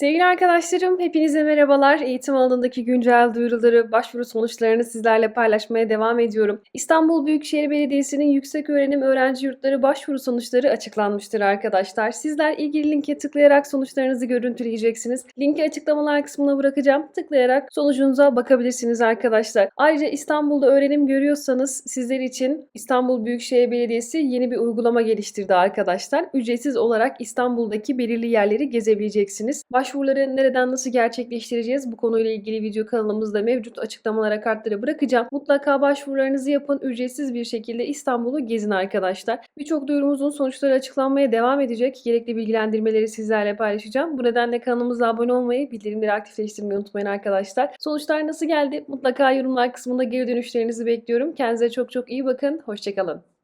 Sevgili arkadaşlarım, hepinize merhabalar. Eğitim alanındaki güncel duyuruları, başvuru sonuçlarını sizlerle paylaşmaya devam ediyorum. İstanbul Büyükşehir Belediyesi'nin Yükseköğrenim Öğrenci Yurtları başvuru sonuçları açıklanmıştır arkadaşlar. Sizler ilgili linke tıklayarak sonuçlarınızı görüntüleyeceksiniz. Linki açıklamalar kısmına bırakacağım. Tıklayarak sonucunuza bakabilirsiniz arkadaşlar. Ayrıca İstanbul'da öğrenim görüyorsanız sizler için İstanbul Büyükşehir Belediyesi yeni bir uygulama geliştirdi arkadaşlar. Ücretsiz olarak İstanbul'daki belirli yerleri gezebileceksiniz. Başvuruları nereden nasıl gerçekleştireceğiz? Bu konuyla ilgili video kanalımızda mevcut açıklamalara kartları bırakacağım. Mutlaka başvurularınızı yapın. Ücretsiz bir şekilde İstanbul'u gezin arkadaşlar. Birçok duyurumuzun sonuçları açıklanmaya devam edecek. Gerekli bilgilendirmeleri sizlerle paylaşacağım. Bu nedenle kanalımıza abone olmayı, bildirimleri aktifleştirmeyi unutmayın arkadaşlar. Sonuçlar nasıl geldi? Mutlaka yorumlar kısmında geri dönüşlerinizi bekliyorum. Kendinize çok çok iyi bakın. Hoşçakalın.